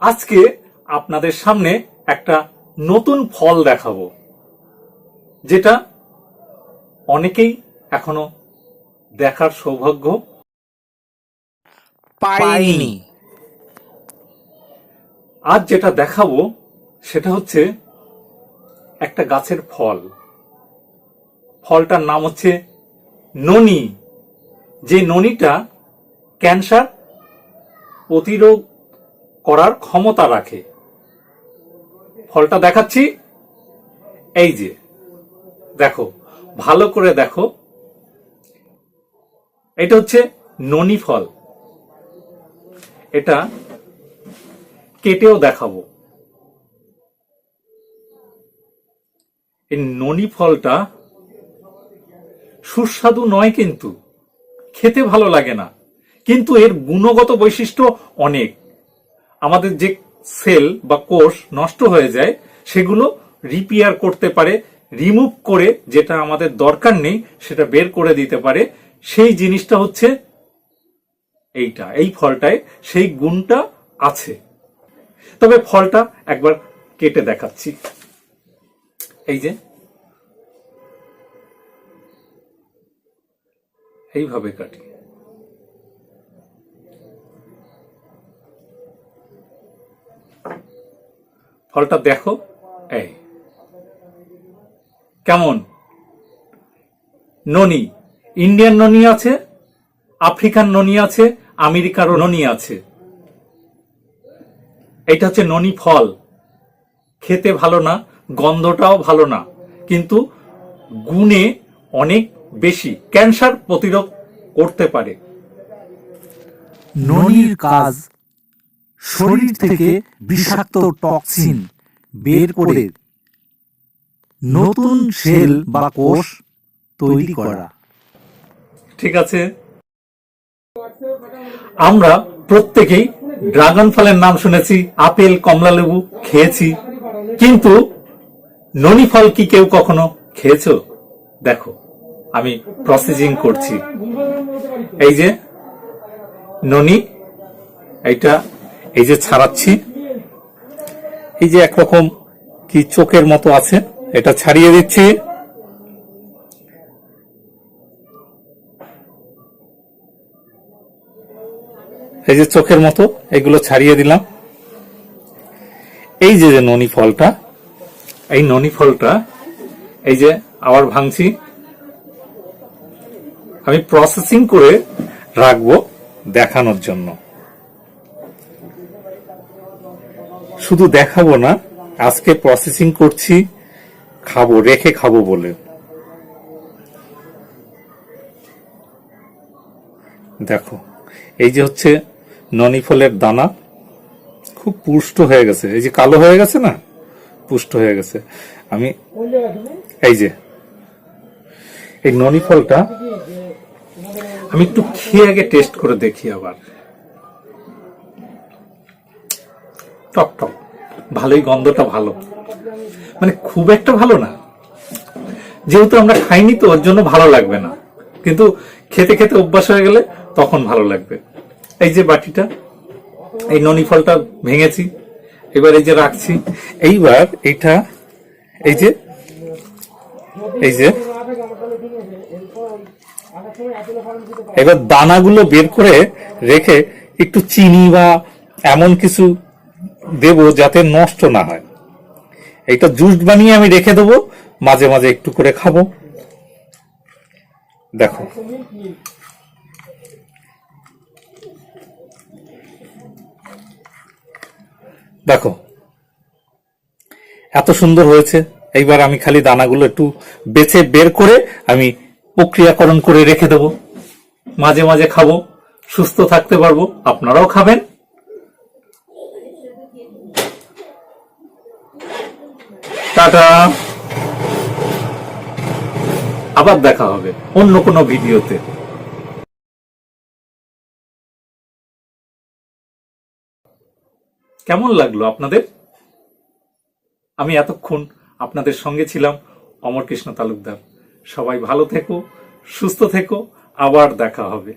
আজকে আপনাদের সামনে একটা নতুন ফল দেখাবো যেটা অনেকেই এখনও দেখার সৌভাগ্য পাইনি। আজ যেটা দেখাবো সেটা হচ্ছে একটা গাছের ফল। ফলটার নাম হচ্ছে ননি। যে ননিটা ক্যান্সার প্রতিরোধ করার ক্ষমতা রাখে। ফলটা দেখাচ্ছি। এই যে, দেখো, ভালো করে দেখো। এটা হচ্ছে ননি ফল। এটা কেটেও দেখাবো। এই ননি ফলটা সুস্বাদু নয় কিন্তু, খেতে ভালো লাগে না। কিন্তু এর গুণগত বৈশিষ্ট্য অনেক। আমাদের যে সেল বা কোষ নষ্ট হয়ে যায়, সেগুলো রিপেয়ার করতে পারে রিমুভ করে যেটা আমাদের দরকার নেই, সেটা বের করে দিতে পারে। সেই জিনিসটা হচ্ছে এইটা, এই ফলটায় সেই গুণটা আছে। তবে ফলটা একবার কেটে দেখাচ্ছি। এই যে, এইভাবে কাটি। ফলটা দেখো। এই। কেমন? ননি। ইন্ডিয়ান ননি আছে, আফ্রিকান ননি আছে, আমেরিকারও ননি আছে। এটা হচ্ছে ননি ফল। খেতে ভালো না, গন্ধটাও ভালো না, কিন্তু গুণে অনেক বেশি। ক্যান্সার প্রতিরোধ করতে পারে। ননির কাজ শরীর থেকে বিষাক্ত টক্সিন বের করে নতুন সেল বা কোষ তৈরি করা। ঠিক আছে। আমরা প্রত্যেকেই ড্রাগন ফলের নাম শুনেছি, আপেল কমলা লেবু খেয়েছি। কিন্তু ননি ফল কি কেউ কখনো খেয়েছো? দেখো, আমি প্রসেসিং করছি। এই যে ননি, এইটা এই যে ছাড়াচ্ছি, এই যে একরকম কি চোখের মতো আছে, এটা ছাড়িয়ে দিচ্ছি। এই যে চোখের মতো, এগুলো ছাড়িয়ে দিলাম। এই যে যে ননি ফলটা, এই ননি ফলটা, এই যে আবার ভাঙছি। আমি প্রসেসিং করে রাখব দেখানোর জন্য। শুধু দেখাবো না, আজকে প্রসেসিং করছি, খাব, রেখে খাব বলে। দেখো, এই যে হচ্ছে ননি ফলের দানা, খুব পুষ্ট হয়ে গেছে। এই যে কালো হয়ে গেছে না? পুষ্ট হয়ে গেছে। আমি এই যে, এই ননি ফলটা আমি একটু খেয়ে আগে টেস্ট করে দেখি আবার। টক টক। ভালোই গন্ধটা ভালো। মানে খুব একটা ভালো না। যেহেতু আমরা খাইনি তো ওর জন্য ভালো লাগবে না। কিন্তু খেতে খেতে অভ্যাস হয়ে গেলে তখন ভালো লাগবে। এই যে বাটিটা, এই ননি ফলটা ভেঙেছি, এবার এই যে রাখছি। এইবার এটা, এই যে এই যে, এবার দানাগুলো বের করে রেখে একটু চিনি বা এমন কিছু দেব যাতে নষ্ট না হয়। এটা জুস বানিয়ে আমি রেখে দেবো, মাঝে মাঝে একটু করে খাব। দেখো। দেখো। এত সুন্দর হয়েছে। এইবার আমি খালি দানাগুলো একটু বেছে বের করে আমি প্রক্রিয়াকরণ করে রেখে দেব। মাঝে মাঝে খাব, সুস্থ থাকতে পারব। আপনারাও খাবেন। টাটা। আবার দেখা হবে অন্য কোনো ভিডিওতে। কেমন লাগল আপনাদের? আমি এতক্ষণ আপনাদের সঙ্গে ছিলাম অমর কৃষ্ণ তালুকদার। সবাই ভালো থেকো, সুস্থ থেকো, আবার দেখা হবে।